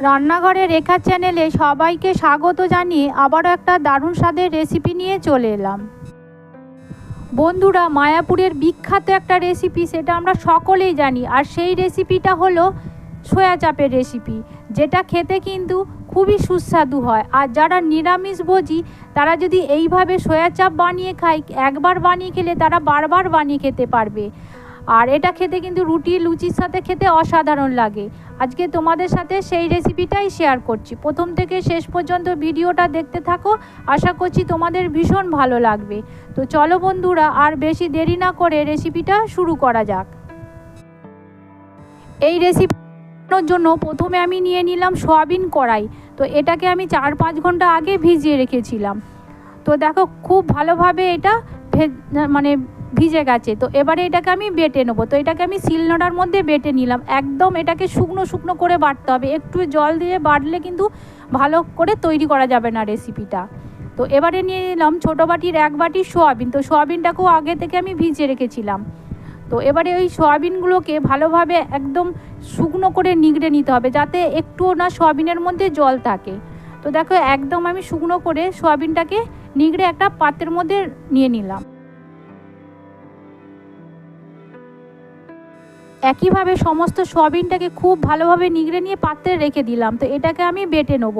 রান্নাঘরে রেখা চ্যানেলে সবাইকে স্বাগত জানিয়ে আবারও একটা দারুণ স্বাদের রেসিপি নিয়ে চলে এলাম। বন্ধুরা, মায়াপুরের বিখ্যাত একটা রেসিপি সেটা আমরা সকলেই জানি আর সেই রেসিপিটা হলো সয়া চাপের রেসিপি, যেটা খেতে কিন্তু খুবই সুস্বাদু হয়। আর যারা নিরামিষ নিরামিষভোজী তারা যদি এইভাবে সয়া চাপ বানিয়ে খায়, একবার বানিয়ে খেলে তারা বারবার বানিয়ে খেতে পারবে। আর এটা খেতে কিন্তু রুটি, লুচির সাথে খেতে অসাধারণ লাগে। আজকে তোমাদের সাথে সেই রেসিপিটাই শেয়ার করছি। প্রথম থেকে শেষ পর্যন্ত ভিডিওটা দেখতে থাকো। আশা করছি তোমাদের ভীষণ ভালো লাগবে। তো চলো বন্ধুরা, আর বেশি দেরি না করে রেসিপিটা শুরু করা যাক। এই রেসিপি জন্য প্রথমে আমি নিয়ে নিলাম সয়াবিন কড়াই। তো এটাকে আমি চার পাঁচ ঘণ্টা আগে ভিজিয়ে রেখেছিলাম। তো দেখো, খুব ভালোভাবে এটা মানে ভিজে গেছে। তো এবারে এটাকে আমি বেটে নেব। তো এটাকে আমি শিলনোড়ার মধ্যে বেটে নিলাম। একদম এটাকে শুকনো শুকনো করে বাটতে হবে। একটু জল দিয়ে বাটলে কিন্তু ভালো করে তৈরি করা যাবে না রেসিপিটা তো এবারে নিয়ে নিলাম ছোটো বাটির এক বাটি সোয়াবিন। তো সোয়াবিনটাকেও আগে থেকে আমি ভিজিয়ে রেখেছিলাম। তো এবারে ওই সয়াবিনগুলোকে ভালোভাবে একদম শুকনো করে নিগড়ে নিতে হবে যাতে একটুও না সয়াবিনের মধ্যে জল থাকে। তো দেখো একদম আমি শুকনো করে সয়াবিনটাকে নিগড়ে একটা পাত্রের মধ্যে নিয়ে নিলাম। একইভাবে সমস্ত সয়াবিনটাকে খুব ভালোভাবে নিগড়ে নিয়ে পাত্রে রেখে দিলাম। তো এটাকে আমি বেটে নেব।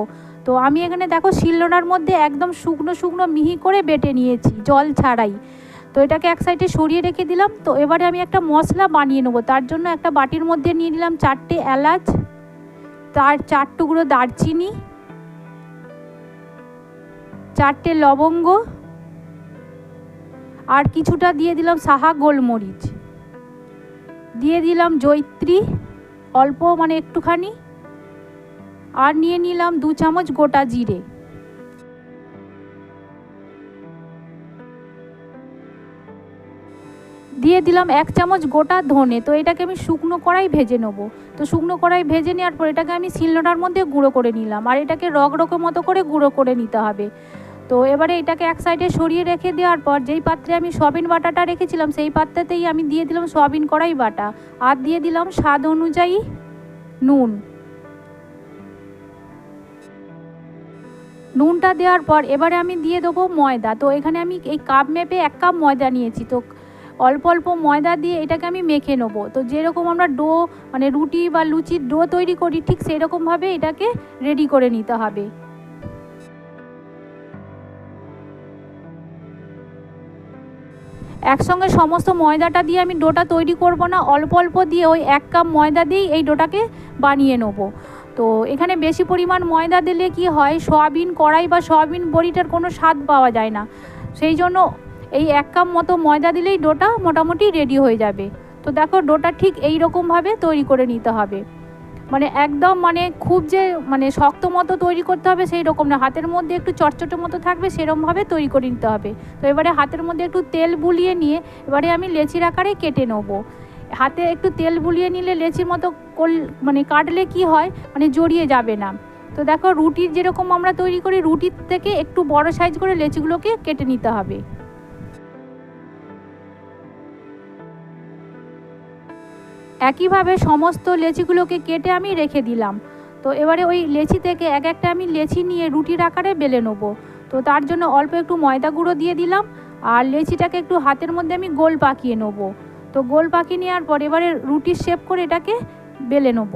তো আমি এখানে দেখো শিলনোড়ার মধ্যে একদম শুকনো শুকনো মিহি করে বেটে নিয়েছি, জল ছাড়াই। তো এটাকে এক সাইডে সরিয়ে রেখে দিলাম। তো এবারে আমি একটা মশলা বানিয়ে নেব। তার জন্য একটা বাটির মধ্যে নিয়ে নিলাম চারটে এলাচ, তার চার টুকরো দারচিনি, চারটে লবঙ্গ, আর কিছুটা দিয়ে দিলাম সাহা গোলমরিচ। দিয়ে দিলাম জৈত্রী অল্প মানে একটুখানি, আর নিয়ে নিলাম দু চামচ গোটা জিরে। দিয়ে দিলাম এক চামচ গোটা ধনে, তো এটাকে আমি শুকনো কড়াই ভেজে নেব। তো শুকনো কড়াই ভেজে নেওয়ার পর এটাকে আমি শিলনোড়ার মধ্যে গুঁড়ো করে নিলাম, আর এটাকে রগ রকের মতো করে গুঁড়ো করে নিতে হবে। তো এবারে এটাকে এক সাইডে সরিয়ে রেখে দেওয়ার পর যেই পাত্রে আমি সয়াবিন বাটাটা রেখেছিলাম, সেই পাত্রেতেই আমি দিয়ে দিলাম সয়াবিন কড়াই বাটা আর দিয়ে দিলাম স্বাদ অনুযায়ী নুন। নুনটা দেওয়ার পর এবারে আমি দিয়ে দেবো ময়দা। তো এখানে আমি এই কাপ মেপে এক কাপ ময়দা নিয়েছি। তো অল্প অল্প ময়দা দিয়ে এটাকে আমি মেখে নেব। তো যেরকম আমরা ডো মানে রুটি বা লুচির ডো তৈরি করি, ঠিক সেরকমভাবে এটাকে রেডি করে নিতে হবে। একসঙ্গে সমস্ত ময়দাটা দিয়ে আমি ডোটা তৈরি করব না, অল্প অল্প দিয়ে ওই এক কাপ ময়দা দিয়েই এই ডোটাকে বানিয়ে নেব। তো এখানে বেশি পরিমাণ ময়দা দিলে কি হয়, সয়াবিন কড়াই বা সয়াবিন বড়িটার কোনো স্বাদ পাওয়া যায় না। সেই জন্য এই এক কাপ মতো ময়দা দিলেই ডোটা মোটামুটি রেডি হয়ে যাবে। তো দেখো ডোটা ঠিক এই রকমভাবে তৈরি করে নিতে হবে। মানে একদম মানে খুব যে মানে শক্ত মতো তৈরি করতে হবে সেই রকম না। হাতের মধ্যে একটু চটচটে মতো থাকবে সেরকমভাবে তৈরি করে নিতে হবে। তো এবারে হাতের মধ্যে একটু তেল বুলিয়ে নিয়ে এবারে আমি লেচির আকারে কেটে নেব। হাতে একটু তেল বুলিয়ে নিলে লেচির মতো মানে কাটলে কি হয়? মানে জড়িয়ে যাবে না। তো দেখো রুটির যেরকম আমরা তৈরি করি, রুটির থেকে একটু বড় সাইজ করে লেচিগুলোকে কেটে নিতে হবে। একইভাবে সমস্ত লেচিগুলোকে কেটে আমি রেখে দিলাম। তো এবারে ওই লেচি থেকে এক একটা আমি লেচি নিয়ে রুটির আকারে বেলে নেব। তো তার জন্য অল্প একটু ময়দা গুঁড়ো দিয়ে দিলাম আর লেচিটাকে একটু হাতের মধ্যে আমি গোল পাকিয়ে নেব। তো গোল পাকিয়ে নেওয়ার পর এবারে রুটির শেপ করে এটাকে বেলে নেব।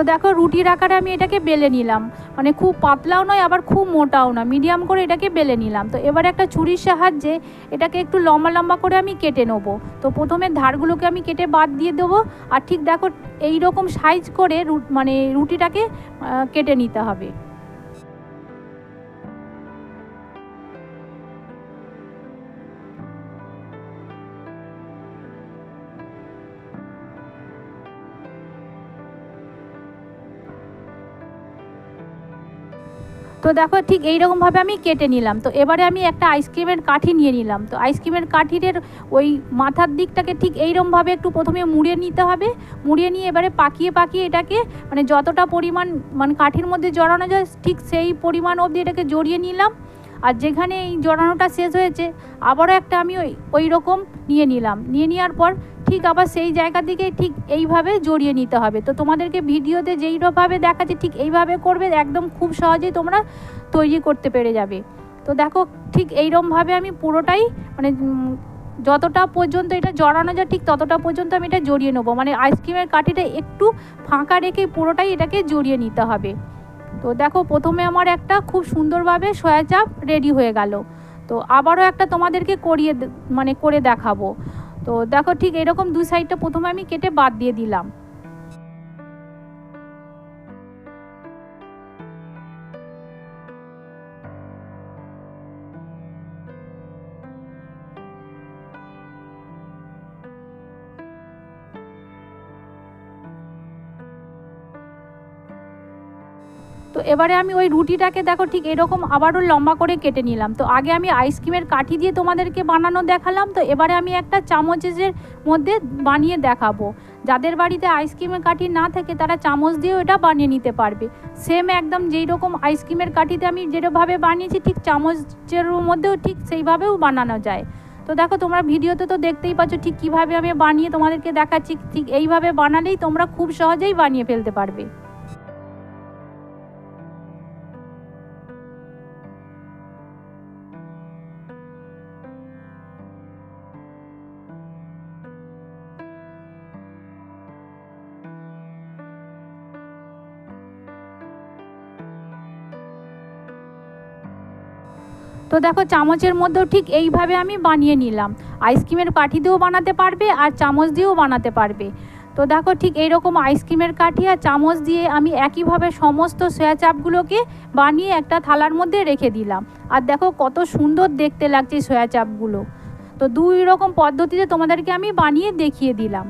তো দেখো রুটির আকারে আমি এটাকে বেলে নিলাম। মানে খুব পাতলাও নয়, আবার খুব মোটাও না মিডিয়াম করে এটাকে বেলে নিলাম। তো এবার একটা ছুরির সাহায্যে এটাকে একটু লম্বা লম্বা করে আমি কেটে নেব। তো প্রথমে ধারগুলোকে আমি কেটে বাদ দিয়ে দেবো। আর ঠিক দেখো এই রকম সাইজ করে মানে রুটিটাকে কেটে নিতে হবে। তো দেখো ঠিক এইরকমভাবে আমি কেটে নিলাম। তো এবারে আমি একটা আইসক্রিমের কাঠি নিয়ে নিলাম। তো আইসক্রিমের কাঠির ওই মাথার দিকটাকে ঠিক এইরকমভাবে একটু প্রথমে মুড়িয়ে নিতে হবে। মুড়িয়ে নিয়ে এবারে পাকিয়ে পাকিয়ে এটাকে মানে যতটা পরিমাণ মানে কাঠির মধ্যে জড়ানো যায়, ঠিক সেই পরিমাণ অবধি এটাকে জড়িয়ে নিলাম। আর যেখানে এই জড়ানোটা শেষ হয়েছে, আবারও একটা আমি ওই ওই রকম নিয়ে নিলাম। নিয়ে নেওয়ার পর ঠিক আবার সেই জায়গা দিকে ঠিক এইভাবে জড়িয়ে নিতে হবে। তো তোমাদেরকে ভিডিওতে যেইভাবে দেখাচ্ছে ঠিক এইভাবে করবে, একদম খুব সহজেই তোমরা তৈরি করতে পেরে যাবে। তো দেখো, ঠিক এইরকমভাবে আমি পুরোটাই মানে যতটা পর্যন্ত এটা জড়ানো যায় ঠিক ততটা পর্যন্ত আমি এটা জড়িয়ে নেব। মানে আইসক্রিমের কাঠিটা একটু ফাঁকা রেখে পুরোটাই এটাকে জড়িয়ে নিতে হবে। তো দেখো, প্রথমে আমার একটা খুব সুন্দরভাবে সয়া চাপ রেডি হয়ে গেল। তো আবারও একটা তোমাদেরকে করিয়ে মানে করে দেখাবো। তো দেখো ঠিক এরকম দুই সাইডটা প্রথমে আমি কেটে বাদ দিয়ে দিলাম। এবারে আমি ওই রুটিটাকে দেখো ঠিক এরকম আবারও লম্বা করে কেটে নিলাম। তো আগে আমি আইসক্রিমের কাঠি দিয়ে তোমাদেরকে বানানো দেখালাম, তো এবারে আমি একটা চামচের মধ্যে বানিয়ে দেখাবো। যাদের বাড়িতে আইসক্রিমের কাঠি না থাকে, তারা চামচ দিয়েও এটা বানিয়ে নিতে পারবে। সেম একদম যেই রকম আইসক্রিমের কাঠিতে আমি যেভাবে বানিয়েছি, ঠিক চামচের মধ্যেও ঠিক সেইভাবেও বানানো যায়। তো দেখো তোমরা ভিডিওতে তো দেখতেই পাচ্ছ ঠিক কীভাবে আমি বানিয়ে তোমাদেরকে দেখাচ্ছি, ঠিক এইভাবে বানালেই তোমরা খুব সহজেই বানিয়ে ফেলতে পারবে। তো দেখো চামচের মধ্যেও ঠিক এইভাবে আমি বানিয়ে নিলাম। আইসক্রিমের কাঠি দিয়েও বানাতে পারবে আর চামচ দিয়েও বানাতে পারবে। তো দেখো ঠিক এইরকম আইসক্রিমের কাঠি আর চামচ দিয়ে আমি একইভাবে সমস্ত সয়া চাপগুলোকে বানিয়ে একটা থালার মধ্যে রেখে দিলাম। আর দেখো কত সুন্দর দেখতে লাগছে সয়া চাপগুলো তো দুই রকম পদ্ধতিতে তোমাদেরকে আমি বানিয়ে দেখিয়ে দিলাম।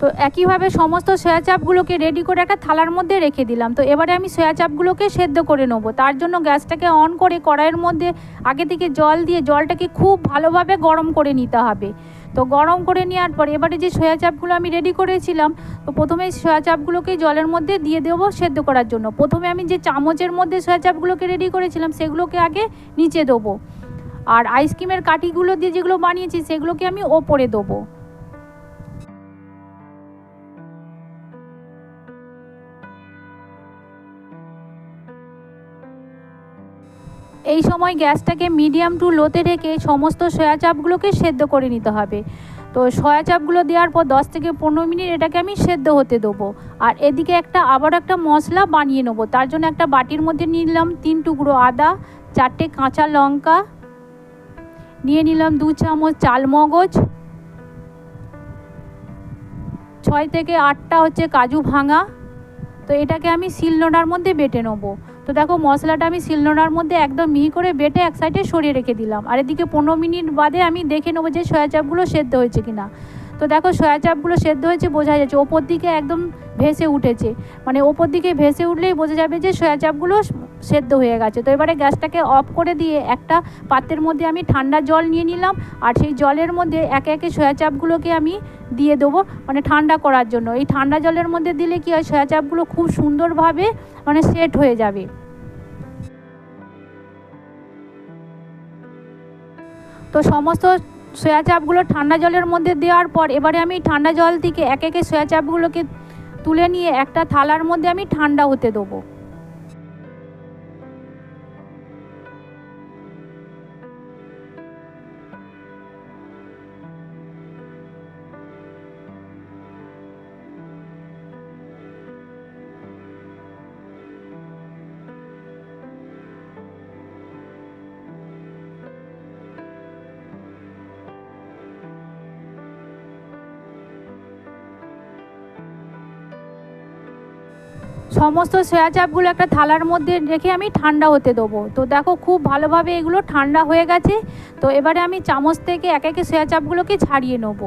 তো একইভাবে সমস্ত সয়া চাপগুলোকে রেডি করে একটা থালার মধ্যে রেখে দিলাম। তো এবারে আমি সয়া চাপগুলোকে সেদ্ধ করে নেব। তার জন্য গ্যাসটাকে অন করে কড়াইয়ের মধ্যে আগে থেকে জল দিয়ে জলটাকে খুব ভালোভাবে গরম করে নিতে হবে। তো গরম করে নেওয়ার পর এবারে যে সয়া চাপগুলো আমি রেডি করেছিলাম, তো প্রথমে সয়া চাপগুলোকে জলের মধ্যে দিয়ে দেবো সেদ্ধ করার জন্য। প্রথমে আমি যে চামচের মধ্যে সয়া চাপগুলোকে রেডি করেছিলাম, সেগুলোকে আগে নিচে দেবো। আর আইসক্রিমের কাঠিগুলো দিয়ে যেগুলো বানিয়েছি, সেগুলোকে আমি ওপরে দেবো। এই সময় গ্যাসটাকে মিডিয়াম টু লোতে রেখে সমস্ত সয়া চাপগুলোকে সেদ্ধ করে নিতে হবে। তো সয়া চাপগুলো দেওয়ার পর দশ থেকে পনেরো মিনিট এটাকে আমি সেদ্ধ হতে দেবো। আর এদিকে একটা, আবার একটা মশলা বানিয়ে নেব। তার জন্য একটা বাটির মধ্যে নিলাম তিন টুকরো আদা, চারটে কাঁচা লঙ্কা, নিয়ে নিলাম দু চামচ চালমগজ, ছয় থেকে আটটা হচ্ছে কাজু ভাঙা। তো এটাকে আমি শিলনোড়ার মধ্যে বেটে নেব। তো দেখো মশলাটা আমি শিলনোড়ার মধ্যে একদম মিহি করে বেটে এক সাইডে সরিয়ে রেখে দিলাম। আর এদিকে পনেরো মিনিট বাদে আমি দেখে নেব যে সয়া চাপগুলো সেদ্ধ হয়েছে কিনা। তো দেখো সয়া চাপগুলো সেদ্ধ হয়েছে, বোঝা যাচ্ছে। ওপর দিকে একদম ভেসে উঠেছে। মানে ওপর দিকে ভেসে উঠলেই বোঝা যাবে যে সয়া চাপগুলো সেদ্ধ হয়ে গেছে। তো এবারে গ্যাসটাকে অফ করে দিয়ে একটা পাত্রের মধ্যে আমি ঠান্ডা জল নিয়ে নিলাম আর সেই জলের মধ্যে একে একে সয়া চাপগুলোকে আমি দিয়ে দেবো মানে ঠান্ডা করার জন্য। এই ঠান্ডা জলের মধ্যে দিলে কি হয়, সয়া চাপগুলো খুব সুন্দরভাবে মানে সেট হয়ে যাবে। তো সমস্ত সয়া চাপগুলো ঠান্ডা জলের মধ্যে দেওয়ার পর এবারে আমি ঠান্ডা জল থেকে এক একে সোয়া চাপগুলোকে তুলে নিয়ে একটা থালার মধ্যে আমি ঠান্ডা হতে দেবো। সমস্ত সয়া চাপগুলো একটা থালার মধ্যে রেখে আমি ঠান্ডা হতে দেবো। তো দেখো খুব ভালোভাবে এগুলো ঠান্ডা হয়ে গেছে। তো এবারে আমি চামচ থেকে এক একে সয়া চাপগুলোকে ছাড়িয়ে নেব।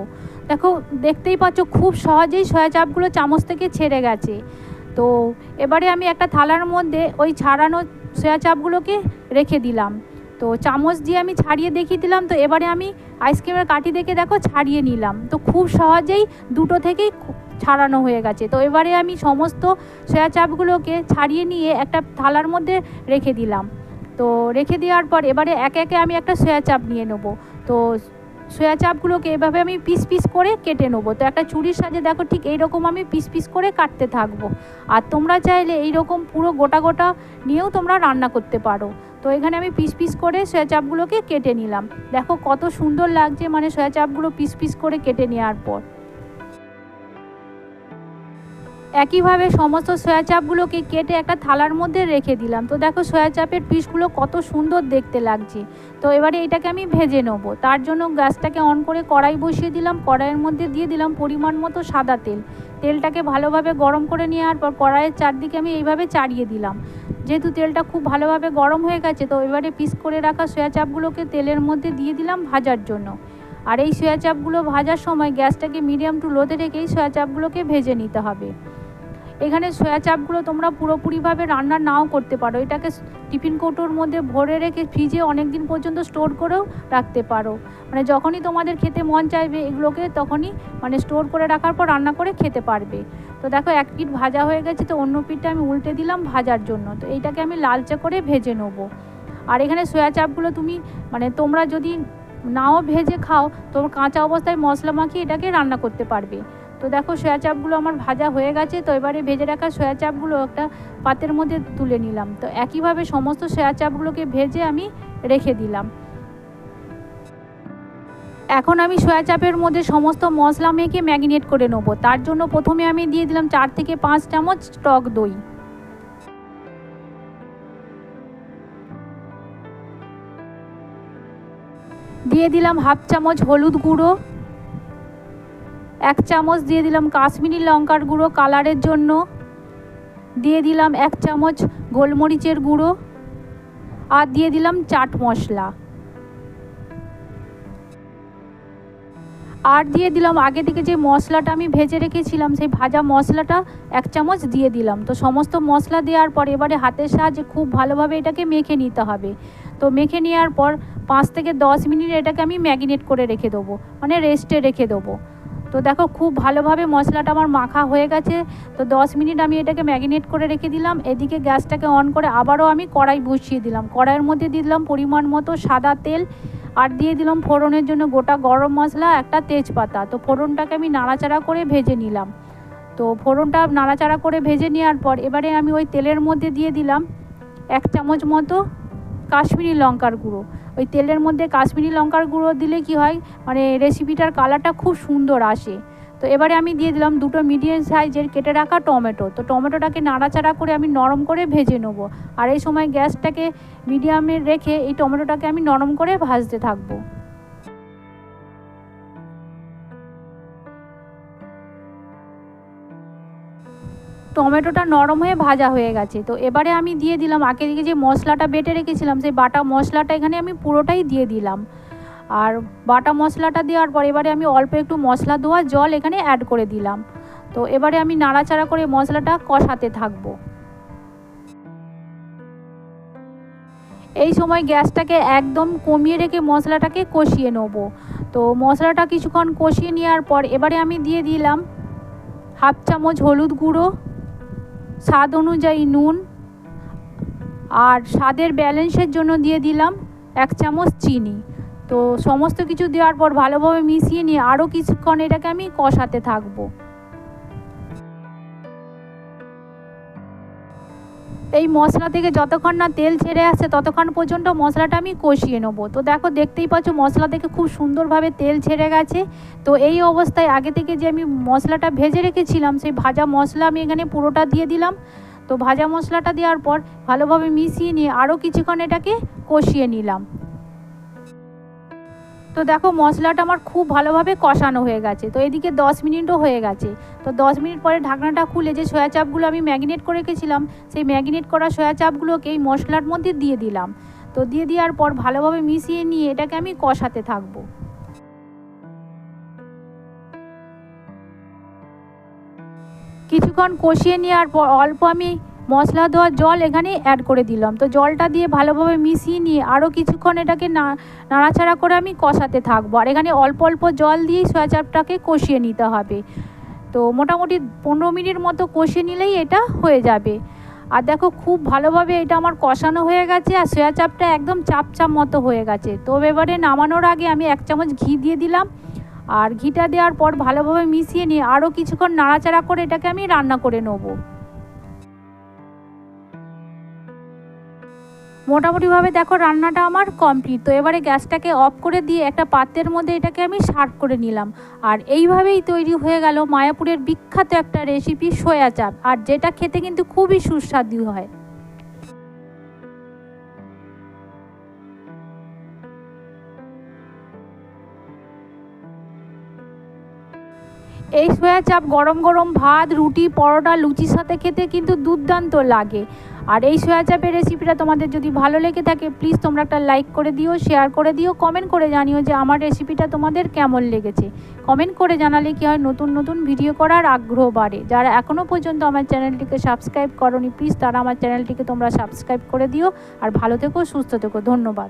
দেখো, দেখতেই পাচ্ছ খুব সহজেই সয়া চাপগুলো চামচ থেকে ছেড়ে গেছে। তো এবারে আমি একটা থালার মধ্যে ওই ছাড়ানো সয়া চাপগুলোকে রেখে দিলাম। তো চামচ দিয়ে আমি ছাড়িয়ে দেখিয়ে দিলাম। তো এবারে আমি আইসক্রিমের কাঠি দেখে দেখো ছাড়িয়ে নিলাম। তো খুব সহজেই দুটো থেকেই ছাড়ানো হয়ে গেছে। তো এবারে আমি সমস্ত সয়া চাপগুলোকে ছাড়িয়ে নিয়ে একটা থালার মধ্যে রেখে দিলাম। তো রেখে দেওয়ার পর এবারে একে একে আমি একটা সয়া চাপ নিয়ে নেব। তো সয়া চাপগুলোকে এভাবে আমি পিস পিস করে কেটে নেব। তো একটা চুরির সাজে দেখো ঠিক এইরকম আমি পিস পিস করে কাটতে থাকব। আর তোমরা চাইলে এইরকম পুরো গোটা গোটা নিয়েও তোমরা রান্না করতে পারো। তো এখানে আমি পিস পিস করে সয়া চাপগুলোকে কেটে নিলাম। দেখো কত সুন্দর লাগছে মানে সয়া চাপগুলো পিস পিস করে কেটে নেওয়ার পর। একইভাবে সমস্ত সয়া চাপগুলোকে কেটে একটা থালার মধ্যে রেখে দিলাম। তো দেখো সয়া চাপের পিসগুলো কত সুন্দর দেখতে লাগছে। তো এবারে এটাকে আমি ভেজে নেব। তার জন্য গ্যাসটাকে অন করে কড়াই বসিয়ে দিলাম। কড়াইয়ের মধ্যে দিয়ে দিলাম পরিমাণ মতো সাদা তেল। তেলটাকে ভালোভাবে গরম করে নেওয়ার পর কড়াইয়ের চারদিকে আমি এইভাবে চাড়িয়ে দিলাম। যেহেতু তেলটা খুব ভালোভাবে গরম হয়ে গেছে, তো এবারে পিস করে রাখা সয়া চাপগুলোকে তেলের মধ্যে দিয়ে দিলাম ভাজার জন্য। আর এই সয়া চাপগুলো ভাজার সময় গ্যাসটাকে মিডিয়াম টু লোতে রেখেই সয়া চাপগুলোকে ভেজে নিতে হবে। এখানে সয়া চাপগুলো তোমরা পুরোপুরিভাবে রান্না নাও করতে পারো। এটাকে টিফিন কৌটোর মধ্যে ভরে রেখে ফ্রিজে অনেক দিন পর্যন্ত স্টোর করেও রাখতে পারো। মানে যখনই তোমাদের খেতে মন চাইবে এগুলোকে তখনই মানে স্টোর করে রাখার পর রান্না করে খেতে পারবে। তো দেখো এক পিঠ ভাজা হয়ে গেছে, তো অন্য পিঠটা আমি উল্টে দিলাম ভাজার জন্য। তো এইটাকে আমি লালচে করে ভেজে নেব। আর এখানে সয়া চাপগুলো তুমি মানে তোমরা যদি নাও ভেজে খাও তোমার কাঁচা অবস্থায় মশলা মাখিয়ে এটাকে রান্না করতে পারবে। তো দেখো সয়া চাপগুলো আমার ভাজা হয়ে গেছে, তো এবারে ভেজে রাখা সয়া চাপগুলো একটা পাতের মধ্যে তুলে নিলাম। তো একইভাবে সমস্ত সয়া চাপগুলোকে ভেজে আমি রেখে দিলাম। এখন আমি সয়া চাপের মধ্যে সমস্ত মশলা মেখে ম্যাগিনেট করে নেব। তার জন্য প্রথমে আমি দিয়ে দিলাম চার থেকে পাঁচ চামচ টক দই। দিয়ে দিলাম হাফ চামচ হলুদ গুঁড়ো। এক চামচ দিয়ে দিলাম কাশ্মীরি লঙ্কার গুঁড়ো কালারের জন্য। দিয়ে দিলাম এক চামচ গোলমরিচের গুঁড়ো। আর দিয়ে দিলাম চাট মশলা। আর দিয়ে দিলাম, আগে থেকে যে মশলাটা আমি ভেজে রেখেছিলাম, সেই ভাজা মশলাটা এক চামচ দিয়ে দিলাম। তো সমস্ত মশলা দেওয়ার পর এবারে হাতের সাহায্যে খুব ভালোভাবে এটাকে মেখে নিতে হবে। তো মেখে নেওয়ার পর পাঁচ থেকে দশ মিনিট এটাকে আমি ম্যাগিনেট করে রেখে দেবো মানে রেস্টে রেখে দেবো। তো দেখো খুব ভালোভাবে মশলাটা আমার মাখা হয়ে গেছে। তো দশ মিনিট আমি এটাকে ম্যাগিনেট করে রেখে দিলাম। এদিকে গ্যাসটাকে অন করে আবারও আমি কড়াই বসিয়ে দিলাম। কড়াইয়ের মধ্যে দিয়ে দিলাম পরিমাণ মতো সাদা তেল আর দিয়ে দিলাম ফোড়নের জন্য গোটা গরম মশলা, একটা তেজপাতা। তো ফোড়নটাকে আমি নাড়াচাড়া করে ভেজে নিলাম। তো ফোড়নটা নাড়াচাড়া করে ভেজে নেওয়ার পর এবারে আমি ওই তেলের মধ্যে দিয়ে দিলাম এক চামচ মতো কাশ্মীরি লঙ্কার গুঁড়ো। ওই তেলের মধ্যে কাশ্মীরি লঙ্কার গুঁড়ো দিলে কি হয়? মানে রেসিপিটার কালারটা খুব সুন্দর আসে। তো এবারে আমি দিয়ে দিলাম দুটো মিডিয়াম সাইজের কেটে রাখা টমেটো। তো টমেটোটাকে নাড়াচাড়া করে আমি নরম করে ভেজে নেব। আর এই সময় গ্যাসটাকে মিডিয়ামে রেখে এই টমেটোটাকে আমি নরম করে ভাজতে থাকব। টমেটোটা নরম হয়ে ভাজা হয়ে গেছে। তো এবারে আমি দিয়ে দিলাম, আগে দিকে যে মশলাটা বেটে রেখেছিলাম, সেই বাটা মশলাটা এখানে আমি পুরোটাই দিয়ে দিলাম। আর বাটা মশলাটা দেওয়ার পর এবারে আমি অল্প একটু মশলা দেওয়া জল এখানে অ্যাড করে দিলাম। তো এবারে আমি নাড়াচাড়া করে মশলাটা কষাতে থাকব। এই সময় গ্যাসটাকে একদম কমিয়ে রেখে মশলাটাকে কষিয়ে নেব। তো মশলাটা কিছুক্ষণ কষিয়ে নেওয়ার পর এবারে আমি দিয়ে দিলাম হাফ চামচ হলুদ গুঁড়ো স্বাদ অনুযায়ী নুন আর স্বাদের ব্যালেন্সের জন্য দিয়ে দিলাম এক চামচ চিনি। তো সমস্ত কিছু দেওয়ার পর ভালোভাবে মিশিয়ে নিয়ে আরও কিছুক্ষণ এটাকে আমি কষাতে থাকব। এই মশলা থেকে যতক্ষণ না তেল ছেড়ে আসে, ততক্ষণ পর্যন্ত মশলাটা আমি কষিয়ে নেব। তো দেখো, দেখতেই পাচ্ছ মশলা থেকে খুব সুন্দরভাবে তেল ছেড়ে গেছে। তো এই অবস্থায় আগে থেকে যে আমি মশলাটা ভেজে রেখেছিলাম, সেই ভাজা মশলা আমি এখানে পুরোটা দিয়ে দিলাম। তো ভাজা মশলাটা দেওয়ার পর ভালোভাবে মিশিয়ে নিয়ে আরও কিছুক্ষণ এটাকে কষিয়ে নিলাম। তো দেখো মশলাটা আমার খুব ভালোভাবে কষানো হয়ে গেছে। তো এদিকে দশ মিনিটও হয়ে গেছে। তো দশ মিনিট পরে ঢাকনাটা খুলে যে সয়া চাপগুলো আমি ম্যাগিনেট করে রেখেছিলাম, সেই ম্যাগিনেট করা সয়া চাপগুলোকে এই মশলার মধ্যে দিয়ে দিলাম। তো দিয়ে দেওয়ার পর ভালোভাবে মিশিয়ে নিয়ে এটাকে আমি কষাতে থাকব। কিছুক্ষণ কষিয়ে নেওয়ার পর অল্প আমি মশলা দেওয়া জল এখানে অ্যাড করে দিলাম। তো জলটা দিয়ে ভালোভাবে মিশিয়ে নিয়ে আরও কিছুক্ষণ এটাকে না, নাড়াচাড়া করে আমি কষাতে থাকব। আর এখানে অল্প অল্প জল দিয়েই সয়া চাপটাকে কষিয়ে নিতে হবে। তো মোটামুটি পনেরো মিনিট মতো কষিয়ে নিলেই এটা হয়ে যাবে। আর দেখো খুব ভালোভাবে এটা আমার কষানো হয়ে গেছে আর সয়া চাপটা একদম চাপ চাপ মতো হয়ে গেছে। তো এবারে নামানোর আগে আমি এক চামচ ঘি দিয়ে দিলাম। আর ঘিটা দেওয়ার পর ভালোভাবে মিশিয়ে নিয়ে আরও কিছুক্ষণ নাড়াচাড়া করে এটাকে আমি রান্না করে নেব। মোটামুটিভাবে দেখো রান্নাটা আমার কমপ্লিট তো এবারে গ্যাসটাকে অফ করে দিয়ে একটা পাত্রের মধ্যে এটাকে আমি সার্ভ করে নিলাম। আর এইভাবেই তৈরি হয়ে গেল মায়াপুরের বিখ্যাত একটা রেসিপি সয়া চাপ আর যেটা খেতে কিন্তু খুবই সুস্বাদু হয়। এই সয়া চাপ গরম গরম ভাত, রুটি, পরোটা, লুচির সাথে খেতে কিন্তু দুর্দান্ত লাগে। আর এই সয়া চাপের রেসিপিটা তোমাদের যদি ভালো লেগে থাকে প্লিজ তোমরা একটা লাইক করে দিও শেয়ার করে দিও কমেন্ট করে জানিও যে আমার রেসিপিটা তোমাদের কেমন লেগেছে। কমেন্ট করে জানালে কি হয়, নতুন নতুন ভিডিও করার আগ্রহ বাড়ে। যারা এখনও পর্যন্ত আমার চ্যানেলটিকে সাবস্ক্রাইব করনি প্লিজ তারা আমার চ্যানেলটিকে তোমরা সাবস্ক্রাইব করে দিও। আর ভালো থেকো, সুস্থ থেকো, ধন্যবাদ।